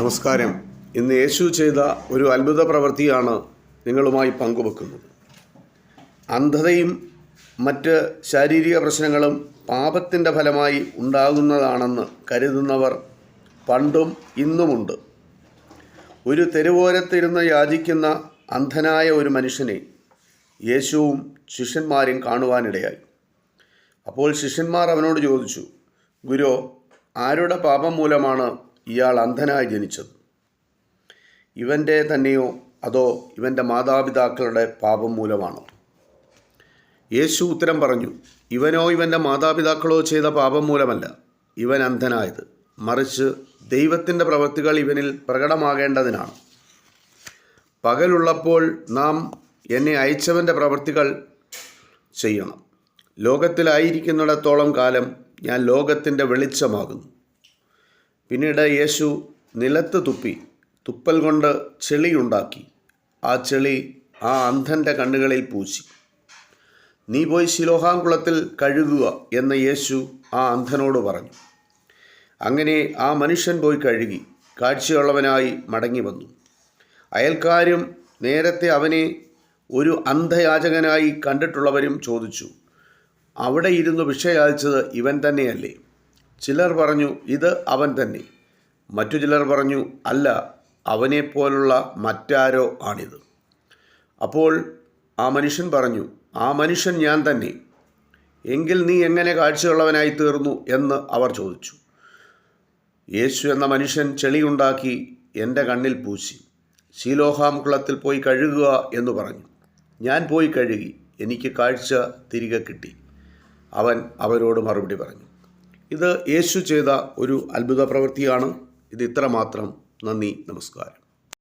നമസ്കാരം. ഇന്ന് യേശു ചെയ്ത ഒരു അത്ഭുത പ്രവൃത്തിയാണ് നിങ്ങളുമായി പങ്കുവെക്കുന്നത്. അന്ധതയും മറ്റ് ശാരീരിക പ്രശ്നങ്ങളും പാപത്തിന്റെ ഫലമായി ഉണ്ടാകുന്നതാണെന്ന് കരുതുന്നവർ പണ്ടും ഇന്നുമുണ്ട്. ഒരു തെരുവോരത്തിരുന്ന് യാചിക്കുന്ന അന്ധനായ ഒരു മനുഷ്യനെ യേശുവും ശിഷ്യന്മാരും കാണുവാനിടയായി. അപ്പോൾ ശിഷ്യന്മാർ അവനോട് ചോദിച്ചു ഗുരു ആരുടെ പാപം മൂലമാണ് ഇയാൾ അന്ധനായി ജനിച്ചത്. ഇവന്റെ തന്നെയോ അതോ ഇവന്റെ മാതാപിതാക്കളുടെ പാപം മൂലമാണോ? യേശു ഉത്തരം പറഞ്ഞു ഇവനോ ഇവന്റെ മാതാപിതാക്കളോ ചെയ്ത പാപം മൂലമല്ല. ഇവൻ അന്ധനായത്. മറിച്ച് ദൈവത്തിന്റെ പ്രവൃത്തികൾ ഇവനിൽ പ്രകടമാകേണ്ടതിനാണ്. പകലുള്ളപ്പോൾ നാം എന്നെ അയച്ചവന്റെ പ്രവൃത്തികൾ ചെയ്യണം. ലോകത്തിലായിരിക്കുന്നിടത്തോളം കാലം ഞാൻ ലോകത്തിന്റെ വെളിച്ചമാകുന്നു. പിന്നീട് യേശു നിലത്ത് തുപ്പി തുപ്പൽ കൊണ്ട് ചെളിയുണ്ടാക്കി. ആ ചെളി ആ അന്ധന്റെ കണ്ണുകളിൽ പൂശി. നീ പോയി ശിലോഹാംകുളത്തിൽ കഴുകുക എന്ന് യേശു ആ അന്ധനോട് പറഞ്ഞു. അങ്ങനെ ആ മനുഷ്യൻ പോയി കഴുകി കാഴ്ചയുള്ളവനായി മടങ്ങി വന്നു. അയൽക്കാരും നേരത്തെ അവനെ ഒരു അന്ധയാചകനായി കണ്ടിട്ടുള്ളവരും ചോദിച്ചു അവിടെ ഇരുന്ന് ഭിക്ഷ യാചിച്ചത് ഇവൻ തന്നെയല്ലേ? ചിലർ പറഞ്ഞു ഇത് അവൻ തന്നെ. മറ്റു ചിലർ പറഞ്ഞു അല്ല അവനെപ്പോലുള്ള മറ്റാരോ ആണിത്. അപ്പോൾ ആ മനുഷ്യൻ പറഞ്ഞു ആ മനുഷ്യൻ ഞാൻ തന്നെ. എങ്കിൽ നീ എങ്ങനെ കാഴ്ചയുള്ളവനായി തീർന്നു? എന്ന് അവർ ചോദിച്ചു. യേശു എന്ന മനുഷ്യൻ ചെളിയുണ്ടാക്കി എന്റെ കണ്ണിൽ പൂശി. ശീലോഹാം കുളത്തിൽ പോയി കഴുകുക എന്ന് പറഞ്ഞു. ഞാൻ പോയി കഴുകി എനിക്ക് കാഴ്ച തിരികെ കിട്ടി. അവൻ അവരോട് മറുപടി പറഞ്ഞു. ഇത് യേശു ചെയ്ത ഒരു അത്ഭുത പ്രവൃത്തിയാണ് ഇത് ഇത്രമാത്രം. നന്ദി നമസ്കാരം.